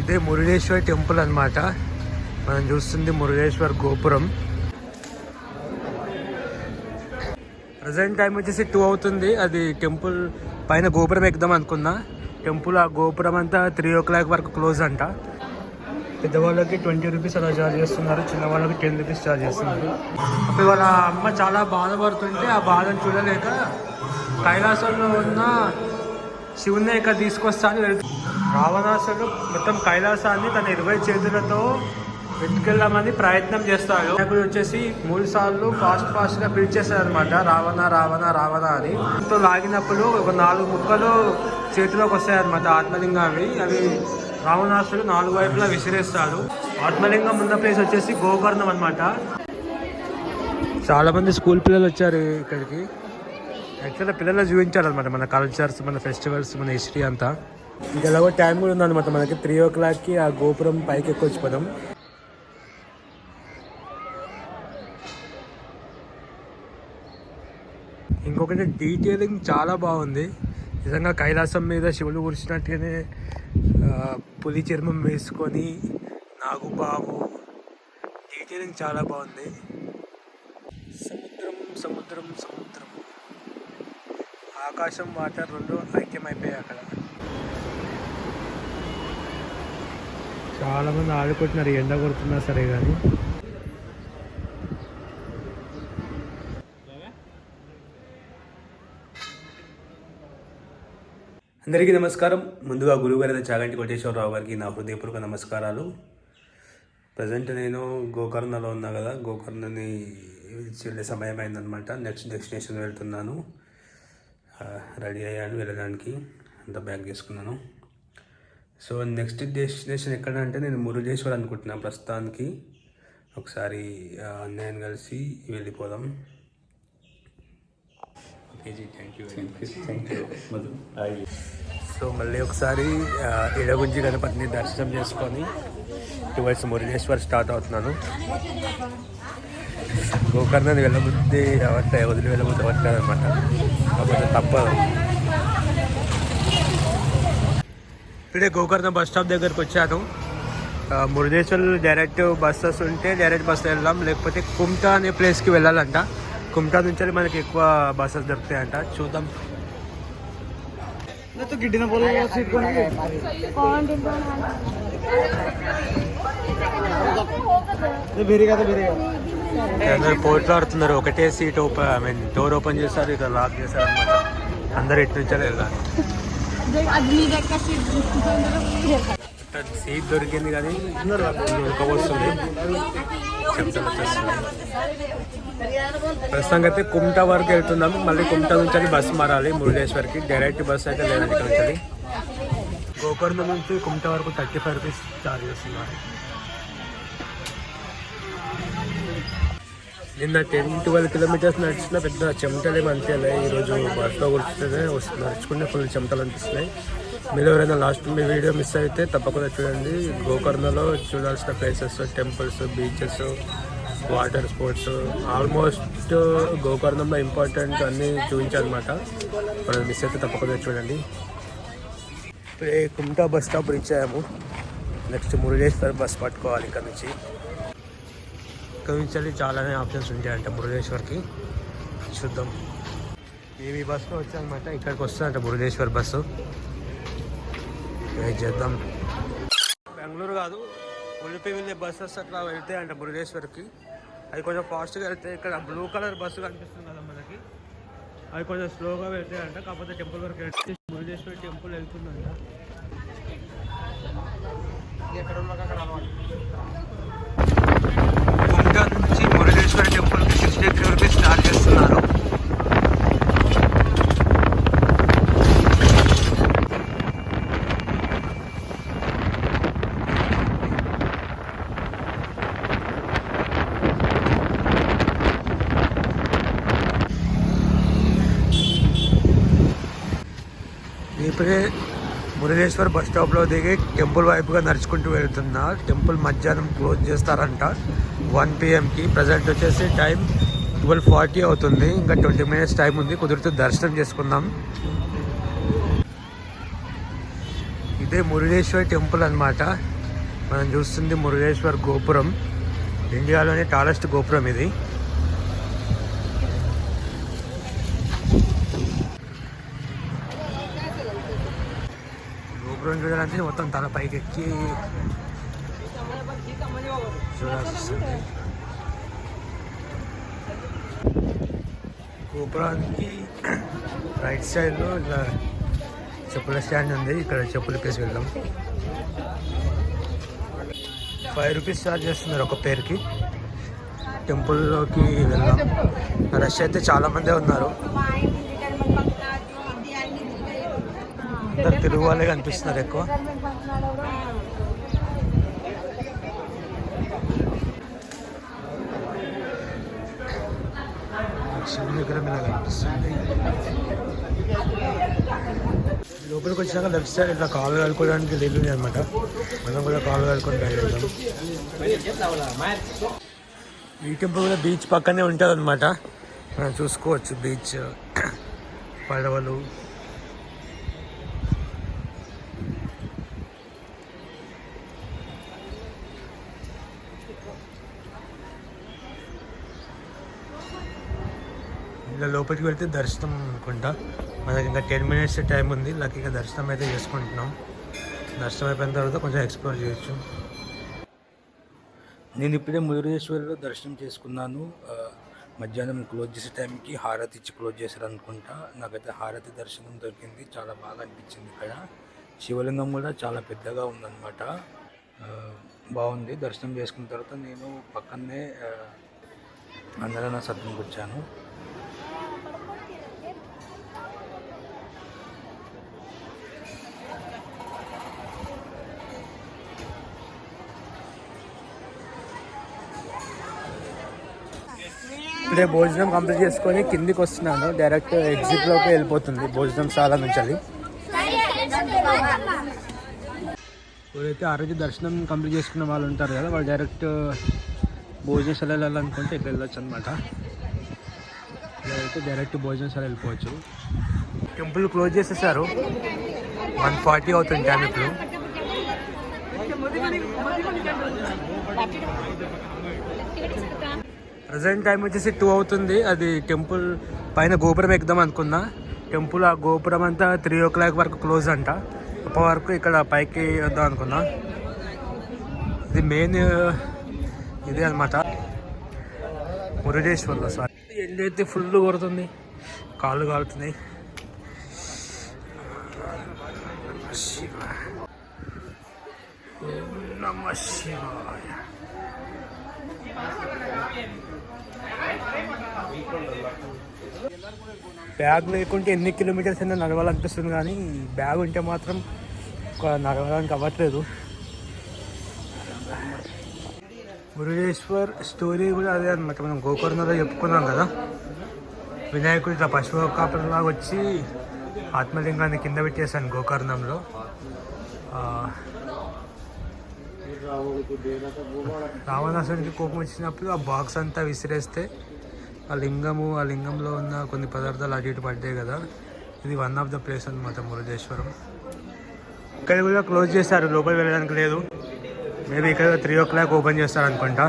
ఇదే మురుడేశ్వర్ టెంపుల్ అన్నమాట. మనం చూస్తుంది మురుడేశ్వర్ గోపురం. ప్రజెంట్ టైం వచ్చేసి టూ అవుతుంది. అది టెంపుల్ పైన గోపురం ఎక్కుదాం అనుకున్నా. టెంపుల్ ఆ గోపురం అంతా త్రీ ఓ క్లాక్ వరకు క్లోజ్ అంట. పెద్దవాళ్ళకి ట్వంటీ రూపీస్ అలా చార్జ్ చేస్తున్నారు. చిన్న వాళ్ళకి టెన్ రూపీస్ చార్జ్ చేస్తున్నారు. అప్పుడు వాళ్ళ అమ్మ చాలా బాధపడుతుంటే ఆ బాధను చూడలేక కైలాసంలో ఉన్న శివుని ఇక్కడ తీసుకొస్తాను. వెళ్తుంది రావణాసుడు మొత్తం కైలాసాన్ని తన ఇరవై చేతులతో వెతుకెళ్ళామని ప్రయత్నం చేస్తాడు. వినాయకుడు వచ్చేసి మూడు సార్లు ఫాస్ట్ ఫాస్ట్గా పిలిచేస్తాడు అనమాట రావణ రావణ రావణ అని. తో లాగినప్పుడు ఒక నాలుగు ముక్కలు చేతిలోకి వస్తాయి అనమాట ఆత్మలింగం అవి. అవి రావణాసుడు నాలుగు వైపులా విసిరేస్తాడు. ఆత్మలింగం ఉన్న ప్లేస్ వచ్చేసి గోకర్ణం అనమాట చాలా మంది స్కూల్ పిల్లలు వచ్చారు ఇక్కడికి. యాక్చువల్గా పిల్లలు చూపించాలన్నమాట మన కల్చర్స్ మన ఫెస్టివల్స్ మన హిస్టరీ అంతా. ఇంకా ఎలాగో టైం కూడా ఉందన్నమాట మనకి. త్రీ ఓ క్లాక్కి ఆ గోపురం పైకి ఎక్కొచ్చిపోదాం ఇంకొకటి డీటెయిలింగ్ చాలా బాగుంది. నిజంగా కైలాసం మీద శివుడు కురిసినట్టుగానే పులి చర్మం వేసుకొని నాగుపాము డీటెయిలింగ్ చాలా బాగుంది. సముద్రం సముద్రం సముద్రం. ఆకాశం వాటర్ రెండు ఐక్యమైపోయాయి అక్కడ. చాలామంది ఆడుకుంటున్నారు ఎండ కొడుతున్నా సరే కానీ. అందరికీ నమస్కారం. ముందుగా గురువుగారి చాగంటి కోటేశ్వరరావు గారికి నా హృదయపూర్వక నమస్కారాలు. ప్రజెంట్ నేను గోకర్ణలో ఉన్నా కదా గోకర్ణని వెళ్ళే సమయం అయిందనమాట నెక్స్ట్ డెస్టినేషన్ వెళ్తున్నాను. రెడీ అయ్యాను వెళ్ళడానికి. అంత బ్యాగ్ తీసుకున్నాను సో నెక్స్ట్ డెస్టినేషన్ ఎక్కడ అంటే నేను మురుడేశ్వర్ అనుకుంటున్నాను ప్రస్తుతానికి. ఒకసారి అన్నయ్యని కలిసి వెళ్ళిపోదాం. Okay ji thank you thank you Madhu hi so మళ్ళీ ఒకసారి ఇడగుంజి గణపతిని దర్శనం చేసుకొని టువర్డ్స్ మురుగేశ్వర్ స్టార్ట్ అవుతున్నాను. గోకర్ణని వెళ్ళబుద్ధి అవ్వట్లే వదిలి వెళ్ళబుద్ధి అవ్వట్లేదు అనమాట కాకపోతే తప్పదు. ఇప్పుడే గోకర్ణ బస్ స్టాప్ దగ్గరకు వచ్చాను. ఆ, మురుడేశ్వర్ డైరెక్ట్ బస్సెస్ ఉంటే డైరెక్ట్ బస్ వెళ్దాం లేకపోతే కుమ్టా అనే ప్లేస్కి వెళ్ళాలంట. కుమ్టా నుంచి మనకి ఎక్కువ బస్సెస్ దొరుకుతాయంట. చూద్దాం. గిడ్డిన అందరు పోట్లాడుతున్నారు ఒకటే seat open I mean door open చేస్తారు ఇక లాక్ చేస్తారు అనమాట అందరు ఇటు నుంచే వెళ్ళాలి. సీట్ దొరికింది కానీ ఉడకపోస్తుంది చెమటలు ప్రస్తుతానికి అయితే కుమ్టా వరకు వెళ్తున్నాము. మళ్ళీ కుమ్టా నుంచి బస్సు మారాలి. మురుడేశ్వర్కి డైరెక్ట్ బస్సు అయితే లేదండి ఇక్కడ నుంచి గోకర్ణ నుంచి కుమ్టా వరకు థర్టీ ఫైవ్ రూపీస్ ఛార్జ్ చేస్తున్నారు. నిన్న టెన్ ట్వెల్వ్ కిలోమీటర్స్ నడిచిన పెద్ద చెమటలు మంచిగా ఈరోజు బస్సులో కూర్చుంటేనే వస్తుంది నడుచుకుంటే ఫుల్ చెమటలు అనిపిస్తున్నాయి. మీరు ఎవరైనా లాస్ట్ మీ వీడియో మిస్ అయితే తప్పకుండా చూడండి. గోకర్ణలో చూడాల్సిన places temples beaches water sports almost గోకర్ణంలో important అన్నీ చూపించాలన్నమాట. మనం మిస్ అయితే తప్పకుండా చూడండి. ఇప్పుడే కుమ్టా బస్ స్టాప్ రీచ్ అయ్యాము. నెక్స్ట్ మురుడేశ్వర్ బస్ పట్టుకోవాలి ఇక్కడ నుంచి. ఇక్కడ నుంచి చాలానే ఆప్షన్స్ ఉంటాయంట మురుడేశ్వర్కి చూద్దాం. మేము ఈ బస్సులో వచ్చామన్నమాట ఇక్కడికి వస్తుందంట మురుడేశ్వర్ బస్సు. వెయిట్ చేద్దాం. బెంగళూరు కాదు ఉడిపి వెళ్ళే బస్సెస్ అట్లా వెళ్తాయంట అంట అది కొంచెం ఫాస్ట్గా వెళ్తే ఇక్కడ బ్లూ కలర్ బస్సు కనిపిస్తుంది కదా మనకి. అది కొంచెం స్లోగా వెళ్తాయంట అంట కాకపోతే టెంపుల్ వరకు వెళ్తే మురుడేశ్వర్ టెంపుల్ వెళ్తుందంట. గుంటా నుంచి మురుడేశ్వర టెంపుల్కి సిక్స్టీ త్రీ రూపీస్ చార్జ్ చేస్తున్నారు ఇప్పుడే మురుగేశ్వర్ బస్ స్టాప్లో దిగి టెంపుల్ వైపుగా నడుచుకుంటూ వెళ్తున్నా టెంపుల్ మధ్యాహ్నం క్లోజ్ చేస్తారంట. వన్ పిఎంకి ప్రజెంట్ వచ్చేసి టైం ట్వెల్వ్ ఫార్టీ అవుతుంది. ఇంకా ట్వంటీ మినిట్స్ టైం ఉంది. కుదిరితే దర్శనం చేసుకుందాం. ఇదే మురుగేశ్వర్ టెంపుల్ అన్నమాట. మనం చూస్తుంది మురుగేశ్వర్ గోపురం. ఇండియాలోనే టాలెస్ట్ గోపురం ఇది. గోపురం చూడాలంటే మొత్తం తల పైకి ఎక్కి చూడాల్సి వస్తుంది గోపురానికి రైట్ సైడ్లో ఇలా చెప్పుల స్టాండ్ ఉంది. ఇక్కడ చెప్పులు పేసి వెళ్దాం ఫైవ్ రూపీస్ ఛార్జ్ చేస్తున్నారు ఒక పేరుకి టెంపుల్లోకి వెళ్దాం. రష్ అయితే చాలామందే ఉన్నారు. అందరు తెలుగు వాళ్ళే కనిపిస్తున్నారు ఎక్కువ. శివుని విగ్రహం ఇలా కనిపిస్తుంది. లోపలికి వచ్చినాక లెఫ్ట్ సైడ్ ఇట్లా కాలు కడుకోవడానికి లేదు అనమాట మనం కూడా కాలు కడుకొని బయలుదేరాం ఈ టెంపుల్ కూడా బీచ్ పక్కనే ఉంటుంది అనమాట మనం చూసుకోవచ్చు బీచ్ పడవలు. ఇలా లోపలికి వెళ్తే దర్శనం అనుకుంటా. మనకి ఇంకా టెన్ మినిట్స్ టైం ఉంది. లక్కీగా దర్శనం అయితే చేసుకుంటున్నాం. దర్శనం అయిపోయిన తర్వాత కొంచెం ఎక్స్ప్లోర్ చేయొచ్చు. నేను ఇప్పుడే ముదురేశ్వరిలో దర్శనం చేసుకున్నాను. మధ్యాహ్నం క్లోజ్ చేసే టైంకి హారతి ఇచ్చి క్లోజ్ చేశారు అనుకుంటా. నాకైతే హారతి దర్శనం దొరికింది. చాలా బాగా అనిపించింది ఇక్కడ. శివలింగం కూడా చాలా పెద్దగా ఉందన్నమాట. బాగుంది. దర్శనం చేసుకున్న తర్వాత నేను పక్కనే ఆ, సత్యం వచ్చాను. ఇప్పుడే భోజనం కంప్లీట్ చేసుకొని కిందికి వస్తున్నాను. డైరెక్ట్ ఎగ్జిట్లోకి వెళ్ళిపోతుంది భోజనం చాలా నుంచి అది. ఎవరైతే ఆరోగ్య దర్శనం కంప్లీట్ చేసుకున్న వాళ్ళు ఉంటారు కదా వాళ్ళు డైరెక్ట్ భోజనశాల వెళ్ళాలనుకుంటే ఇక్కడ వెళ్ళొచ్చు అనమాట అయితే డైరెక్ట్ భోజనశాల వెళ్ళిపోవచ్చు. టెంపుల్ క్లోజ్ చేసేసారు. వన్ ఫార్టీ అవుతుంది టైం ఇప్పుడు. ప్రజెంట్ టైం వచ్చేసి టూ అవుతుంది. అది టెంపుల్ పైన గోపురం ఎక్కుదాం అనుకున్నా. టెంపుల్ ఆ గోపురం అంతా త్రీ ఓ క్లాక్ వరకు క్లోజ్ అంట. అప్పటి వరకు ఇక్కడ పైకి వద్దాం అనుకున్నా. ఇది మెయిన్ ఇదే అనమాట మురుడేశ్వర్లో సార్ ఎండ అయితే ఫుల్ కొడుతుంది. కాళ్ళు కాలుతున్నాయి. నమ శివాయ. బ్యాగ్ లేకుంటే ఎన్ని కిలోమీటర్స్ అయినా నడవాలనిపిస్తుంది కానీ బ్యాగ్ ఉంటే మాత్రం ఒక నడవడానికి అవ్వట్లేదు. మురుగేశ్వర్ స్టోరీ కూడా అదే అనమాట మనం గోకర్ణలో చెప్పుకున్నాం కదా. వినాయకుడు ఇట్లా పశువు కాపలాగా వచ్చి ఆత్మలింగాన్ని కింద పెట్టేశాను గోకర్ణంలో. రావణాసుడికి కోపం వచ్చినప్పుడు ఆ బాక్స్ అంతా విసిరేస్తే ఆ లింగము ఆ లింగంలో ఉన్న కొన్ని పదార్థాలు అటు ఇటు పడ్డాయి కదా. ఇది వన్ ఆఫ్ ద ప్లేస్ అనమాట మురుడేశ్వరం. ఇక్కడ కూడా క్లోజ్ చేశారు లోపలికి వెళ్ళడానికి లేదు. మేబీ ఇక్కడ త్రీ ఓ క్లాక్ ఓపెన్ చేస్తారు అనుకుంటా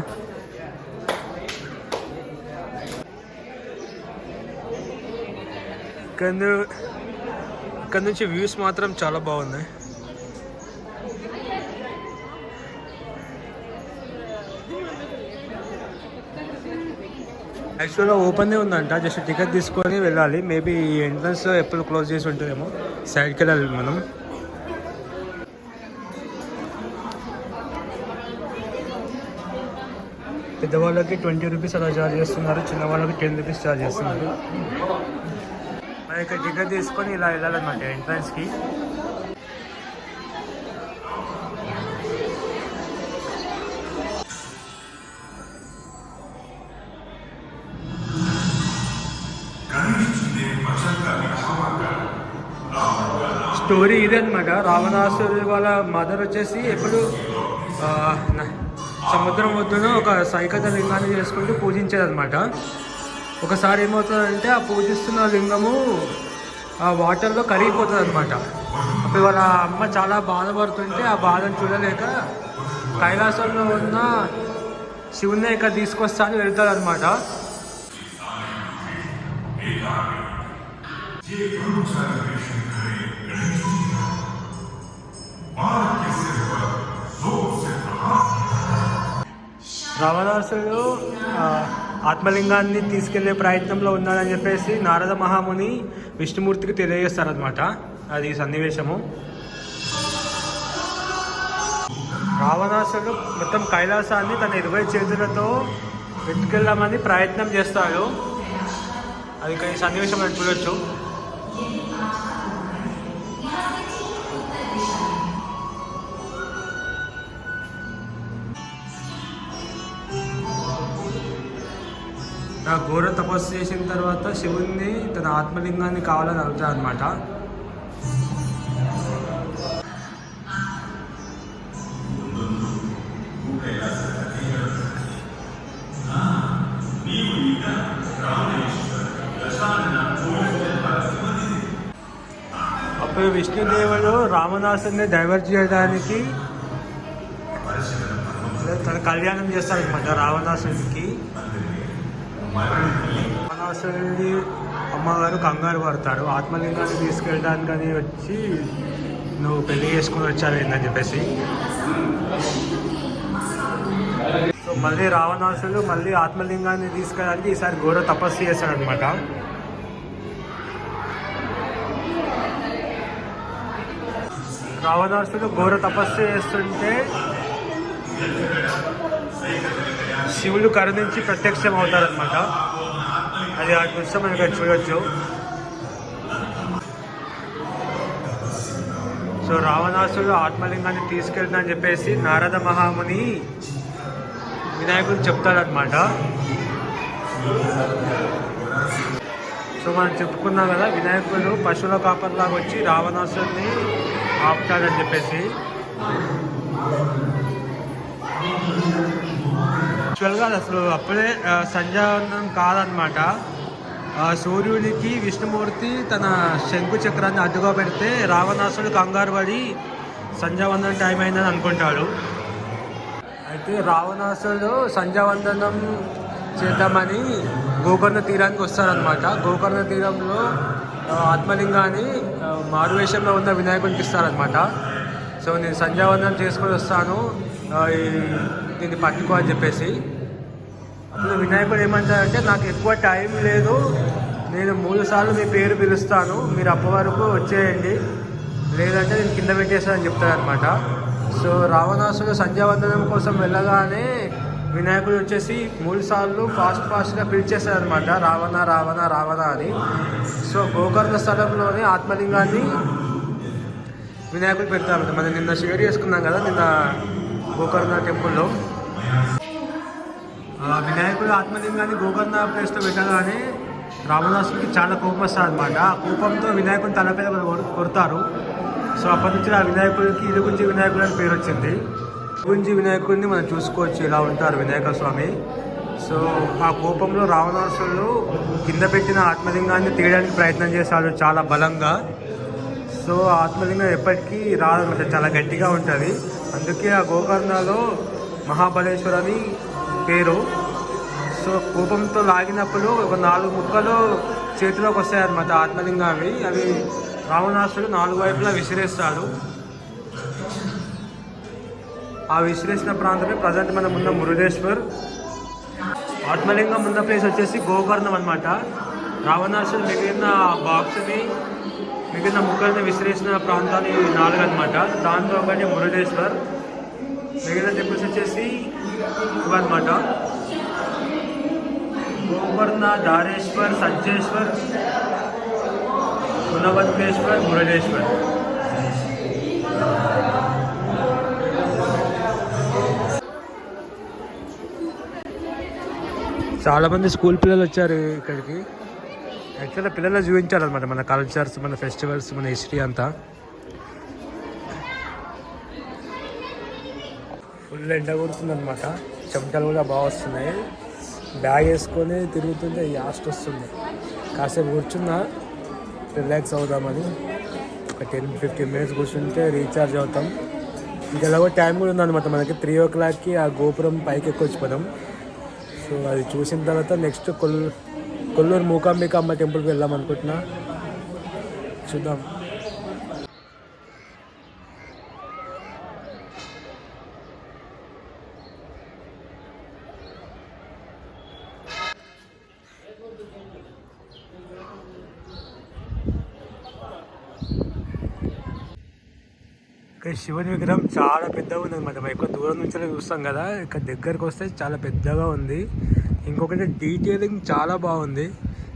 ఇక్కడ ఇక్కడ నుంచి వ్యూస్ మాత్రం చాలా బాగున్నాయి. యాక్చువల్గా ఓపెన్ ఉందంట. జస్ట్ టికెట్ తీసుకొని వెళ్ళాలి. మేబీ ఎంట్రన్స్ ఎప్పుడు క్లోజ్ చేసి ఉంటుందేమో. సైడ్కి వెళ్ళాలి మనం. పెద్దవాళ్ళకి ట్వంటీ రూపీస్ అలా చార్జ్ చేస్తున్నారు. చిన్నవాళ్ళకి టెన్ రూపీస్ చార్జ్ చేస్తున్నారు. మరి ఇక్కడ టికెట్ తీసుకొని ఇలా వెళ్ళాలన్నమాట ఎంట్రన్స్కి. స్టోరీ ఇదే అనమాట రావణాసురు వాళ్ళ మదర్ వచ్చేసి ఎప్పుడు సముద్రం ఒడ్డున ఒక సైకత లింగాన్ని చేసుకుంటూ పూజించేదనమాట ఒకసారి ఏమవుతుందంటే ఆ పూజిస్తున్న లింగము ఆ వాటర్లో కరిగిపోతుంది అనమాట అప్పుడు వాళ్ళ అమ్మ చాలా బాధపడుతుంటే ఆ బాధను చూడలేక కైలాసంలో ఉన్న శివుని ఇక్కడ తీసుకొస్తా అని వెళ్తాడు అనమాట రావణాసుడు ఆత్మలింగాన్ని తీసుకెళ్ళే ప్రయత్నంలో ఉన్నాడని చెప్పేసి నారద మహాముని విష్ణుమూర్తికి తెలియజేస్తారనమాట అది సన్నివేశము. రావణాసుడు మొత్తం కైలాసాన్ని తన ఇరవై చేతులతో వెతుకెళ్ళామని ప్రయత్నం చేస్తాడు. అది ఈ సన్నివేశం మనం చూడొచ్చు. ఘోర తపస్సు చేసిన తర్వాత శివుణ్ణి తన ఆత్మలింగాన్ని కావాలని అడుగుతాడు అనమాట అప్పుడు విష్ణుదేవుడు రామదాసుని డైవర్ట్ చేయడానికి తన కళ్యాణం చేస్తాడనమాట రావణాసుడికి రావణాసుడి అమ్మగారు కంగారు పడతారు. ఆత్మలింగాన్ని తీసుకెళ్ళడానికని వచ్చి నువ్వు పెళ్ళి చేసుకుని వచ్చావేందని చెప్పేసి. సో మళ్ళీ రావణాసుడు మళ్ళీ ఆత్మలింగాన్ని తీసుకెళ్ళడానికి ఈసారి ఘోర తపస్సు చేస్తాడనమాట రావణాసుడు ఘోర తపస్సు చేస్తుంటే శివుడు కరుణించి ప్రత్యక్షం అవుతారనమాట అది ఆ దృశ్యం మనం ఇక్కడ చూడొచ్చు. సో రావణాసుడు ఆత్మలింగాన్ని తీసుకెళ్తా చెప్పేసి నారద మహాముని వినాయకుడు చెప్తాడనమాట సో మనం చెప్పుకున్నాం కదా వినాయకుడు పశువుల కాపర్లాగా వచ్చి రావణాసుడిని ఆపుతాడని చెప్పేసి. యాక్చువల్గా అది అసలు అప్పుడే ఆ, కాదనమాట సూర్యునికి సూర్యుడికి విష్ణుమూర్తి తన శంకు చక్రాన్ని అడ్డుగా పెడితే రావణాసుడు కంగారు పడి సంధ్యావందనం టైం అయిందని అనుకుంటాడు. అయితే రావణాసుడు సంధ్యావందనం చేద్దామని గోకర్ణ తీరానికి వస్తారనమాట గోకర్ణ తీరంలో ఆత్మలింగాన్ని మారువేషంలో ఉన్న వినాయకునికి ఇస్తారనమాట సో నేను సంధ్యావందనం చేసుకొని వస్తాను. ఈ- దీన్ని పట్టుకో అని చెప్పేసి. అప్పుడు వినాయకుడు ఏమంటారంటే నాకు ఎక్కువ టైం లేదు. నేను మూడు సార్లు మీ పేరు పిలుస్తాను. మీరు అప్ప వరకు వచ్చేయండి. లేదంటే నేను కింద పెట్టేస్తానని చెప్తారనమాట సో రావణాసుడు సంధ్యావందనం కోసం వెళ్ళగానే వినాయకుడు వచ్చేసి మూడు సార్లు ఫాస్ట్ ఫాస్ట్గా పిలిచేస్తారనమాట రావణ రావణ రావణ అని. సో గోకర్ణ స్థలంలోనే ఆత్మలింగాన్ని వినాయకుడు పెడతారు మనం నిన్న షేర్ చేసుకున్నాం కదా నిన్న గోకర్ణ టెంపుల్లో. వినాయకుడు ఆత్మలింగాన్ని గోకర్ణ ప్లేస్లో పెట్టగానే రామదాసుకి చాలా కోపం వస్తుంది అనమాట ఆ కోపంతో వినాయకుడిని తలపై కొ- కొడతారు. సో అప్పటి నుంచి ఆ వినాయకుడికి ఇరుగుంజి వినాయకుడు అని పేరు వచ్చింది. ఇరుగుంజి వినాయకుడిని మనం చూసుకోవచ్చు ఇలా ఉంటారు వినాయక స్వామి. సో ఆ కోపంలో రావణాసుడు కింద పెట్టిన ఆత్మలింగాన్ని తీయడానికి ప్రయత్నం చేశాడు చాలా బలంగా. సో ఆ ఆత్మలింగం ఎప్పటికీ రాదనమాట చాలా గట్టిగా ఉంటుంది. అందుకే ఆ గోకర్ణలో మహాబలేశ్వర్ అని పేరు. సో కోపంతో లాగినప్పుడు ఒక నాలుగు ముక్కలు చేతిలోకి వస్తాయి అన్నమాట ఆత్మలింగం అవి అవి రావణాసుడు నాలుగు వైపులా విసిరేస్తాడు. ఆ విసిరేసిన ప్రాంతమే ప్రజెంట్ మనం ఉన్న మురుడేశ్వర్. ఆత్మలింగం ఉన్న ప్లేస్ వచ్చేసి గోకర్ణం అనమాట రావణాసుడు మిగిలిన బాక్స్ని మిగిలిన ముక్కల్ని విసిరేసిన ప్రాంతాన్ని నాలుగు అనమాట దాంతో ఒకటి మురుడేశ్వర్ మిగిలిన టెంపుల్స్ వచ్చేసి ఇవన్నమాట. గోకర్ణ దారేశ్వర్ సజ్జేశ్వర్ గుణవంతేశ్వర్ మురళేశ్వర్. చాలామంది స్కూల్ పిల్లలు వచ్చారు ఇక్కడికి. యాక్చువల్గా పిల్లలు చూపించాలన్నమాట మన కల్చర్స్ మన ఫెస్టివల్స్ మన హిస్టరీ అంతా. ఫుల్ ఎండ కొడుతుందన్నమాట. చెమటలు కూడా బాగా వస్తున్నాయి. బ్యాగ్ వేసుకొని తిరుగుతుంటే యాస్ట్ వస్తుంది. కాసేపు కూర్చున్నా రిలాక్స్ అవుదామని. ఒక టెన్ ఫిఫ్టీన్ మినిట్స్ కూర్చుంటే రీఛార్జ్ అవుతాం. ఇంకా ఎలాగో టైం కూడా ఉందన్నమాట మనకి. త్రీ ఓ క్లాక్కి ఆ గోపురం పైకి ఎక్కొచ్చిపోదాం. సో అది చూసిన తర్వాత నెక్స్ట్ కొల్ కొల్లూరు మూకాంబిక అమ్మ టెంపుల్కి వెళ్దాం అనుకుంటున్నా. చూద్దాం. ఇక్కడ శివుని విగ్రహం చాలా పెద్దగా ఉంది అనమాట మనం ఎక్కువ దూరం నుంచి చూస్తాం కదా ఇక్కడ దగ్గరకు వస్తే చాలా పెద్దగా ఉంది. ఇంకొకటి డీటెయిలింగ్ చాలా బాగుంది.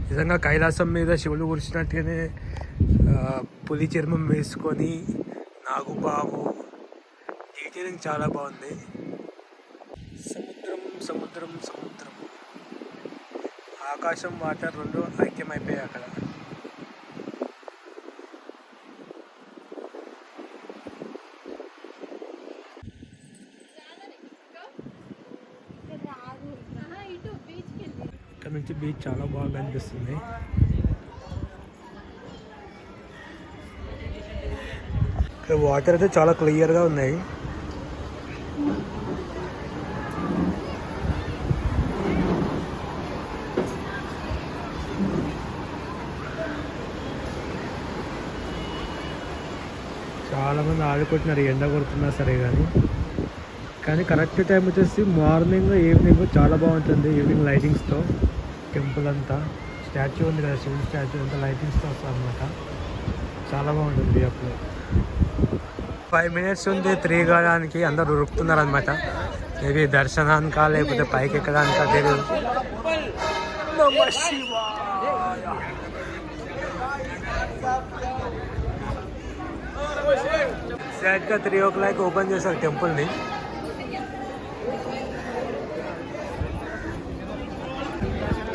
నిజంగా కైలాసం మీద శివుడు కూర్చున్నట్టుగానే పులి చర్మం వేసుకొని నాగుబాబు డీటెయిలింగ్ చాలా బాగుంది. సముద్రం సముద్రం సముద్రం. ఆకాశం వాటర్ రెండు ఐక్యమైపోయాయి అక్కడ ఇటు బీచ్కి వెళ్ళి ఇక్కడ నుంచి బీచ్ చాలా బాగా అనిపిస్తుంది. ఇక్కడ వాటర్ అయితే చాలా క్లియర్గా ఉన్నాయి. చాలా మంది ఆడుకుంటున్నారు ఎండ కొడుతున్నా సరే కానీ. కానీ కరెక్ట్ టైం వచ్చేసి మార్నింగ్ ఈవినింగ్ చాలా బాగుంటుంది ఈవినింగ్ లైటింగ్స్తో టెంపుల్ అంతా స్టాచ్యూ ఉంది కదా శివుని స్టాచ్యూ అంతా లైటింగ్స్తో వస్తుంది అనమాట చాలా బాగుంటుంది అప్పుడు. ఫైవ్ మినిట్స్ ఉంది త్రీ కావడానికి అందరు ఉరుకుతున్నారు అనమాట మేబీ దర్శనానికా లేకపోతే పైకి ఎక్కడానికా తెలియదు సరిగ్గా త్రీ ఓ క్లాక్ ఓపెన్ చేశారు టెంపుల్ని.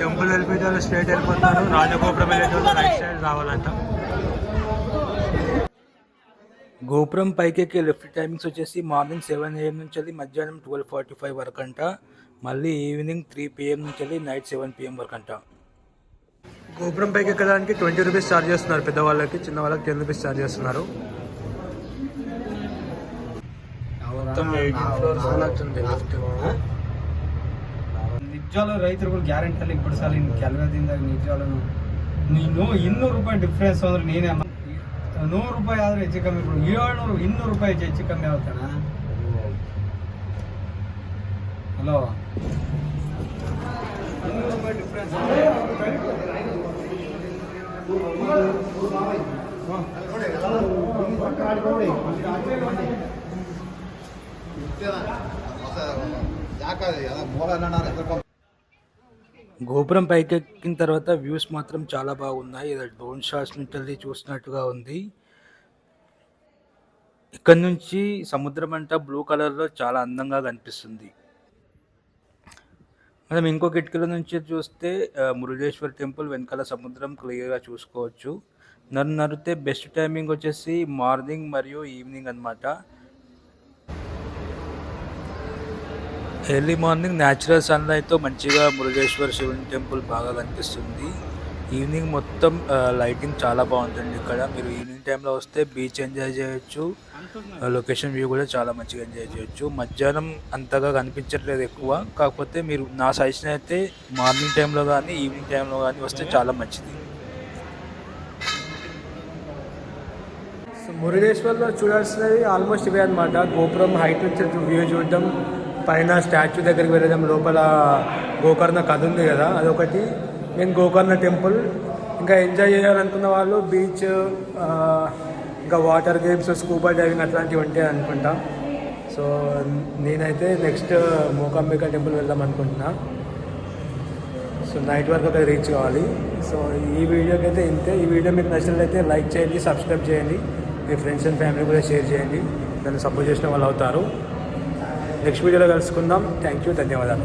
టెంపుల్ వెళ్ళిపోతే వాళ్ళు స్ట్రైట్ వెళ్ళిపోతారు. రాజగోపురం వెళ్ళేటోళ్ళు రైట్ సైడ్ రావాలంట. గోపురం పైకెక్కి లెఫ్ట్ టైమింగ్స్ వచ్చేసి మార్నింగ్ సెవెన్ ఏఎం నుంచి వెళ్ళి మధ్యాహ్నం ట్వెల్వ్ ఫార్టీ ఫైవ్ వరకు అంట మళ్ళీ ఈవినింగ్ త్రీ పిఎం నుంచి వెళ్ళి నైట్ సెవెన్ పిఎం వరకు అంట గోపురం పైకి ఎక్కడానికి ట్వంటీ రూపీస్ ఛార్జ్ చేస్తున్నారు పెద్దవాళ్ళకి చిన్న వాళ్ళకి టెన్ రూపీస్ ఛార్జ్ చేస్తున్నారు. మొత్తం ఎయిటీన్ ఫ్లోర్స్ ఉన్నట్టుంది లిఫ్ట్. ನಿಜವಾಗ್ಲೂ ರೈತರುಗಳು ಗ್ಯಾರಂಟಿ ಅಲ್ಲಿ ಬಿಡಿಸಲ್ಲ. ಇನ್ನು ಕೆಲವೇ ದಿನದಾಗ ನಿಜವಾಗ್ಲೂ ನೀನು ಇನ್ನೂರು ರೂಪಾಯಿ ಡಿಫ್ರೆನ್ಸ್ ಅಂದ್ರೆ ನೀನೇ ನೂರು ರೂಪಾಯಿ ಆದ್ರೆ ಹೆಚ್ಚು ಕಮ್ಮಿ ಕೊಡು. ಏಳ್ನೂರು, ಇನ್ನೂರು ರೂಪಾಯಿ ಹೆಚ್ಚು ಕಮ್ಮಿ ಆಗ್ತಾನ ಹಲೋ ಇನ್ನೂರು ರೂಪಾಯಿ ಡಿಫ್ರೆನ್ಸ್ గోపురం పైకెక్కిన తర్వాత వ్యూస్ మాత్రం చాలా బాగున్నాయి. ఇది డ్రోన్ షాట్స్ నుంచి వెళ్ళి చూసినట్టుగా ఉంది. ఇక్కడ నుంచి సముద్రం అంతా బ్లూ కలర్లో చాలా అందంగా కనిపిస్తుంది. మనం ఇంకో కిటికీల నుంచి చూస్తే ఆ, మురుడేశ్వర్ టెంపుల్ వెనకాల సముద్రం క్లియర్గా చూసుకోవచ్చు. నన్ను నరితే బెస్ట్ టైమింగ్ వచ్చేసి మార్నింగ్ మరియు ఈవినింగ్ అన్నమాట. ఎర్లీ మార్నింగ్ న్యాచురల్ సన్లైట్తో మంచిగా మురుగేశ్వర శివుని టెంపుల్ బాగా కనిపిస్తుంది. ఈవినింగ్ మొత్తం లైటింగ్ చాలా బాగుంటుంది ఇక్కడ. మీరు ఈవినింగ్ టైంలో వస్తే బీచ్ ఎంజాయ్ చేయొచ్చు. లొకేషన్ వ్యూ కూడా చాలా మంచిగా ఎంజాయ్ చేయొచ్చు. మధ్యాహ్నం అంతగా కనిపించట్లేదు ఎక్కువ. కాకపోతే మీరు నా సజెషన్ అయితే మార్నింగ్ టైంలో కానీ ఈవినింగ్ టైంలో కానీ వస్తే చాలా మంచిది. సో మురుగేశ్వర్లో చూడాల్సినవి ఆల్మోస్ట్ ఇవే అనమాట గోపురం హైట్ నుంచి వ్యూ చూడడం పైన స్టాచ్యూ దగ్గరికి వెళ్ళడం లోపల గోకర్ణ కథ ఉంది కదా అదొకటి. మెయిన్ గోకర్ణ టెంపుల్. ఇంకా ఎంజాయ్ చేయాలనుకున్న వాళ్ళు బీచ్ ఇంకా వాటర్ గేమ్స్ స్కూబా డైవింగ్ అట్లాంటివి ఉంటాయి అనుకుంటా. సో నేనైతే నెక్స్ట్ మూకాంబిక టెంపుల్ వెళ్దాం అనుకుంటున్నా. సో నైట్ వరకు అక్కడ రీచ్ కావాలి. సో ఈ వీడియోకి అయితే ఇంతే. ఈ వీడియో మీకు నచ్చినట్లయితే లైక్ చేయండి సబ్స్క్రైబ్ చేయండి. మీ ఫ్రెండ్స్ అండ్ ఫ్యామిలీ కూడా షేర్ చేయండి. దాన్ని సపోర్ట్ చేసిన వాళ్ళు అవుతారు. నెక్స్ట్ వీడియోలో కలుసుకుందాం. థ్యాంక్ యూ ధన్యవాదాలు.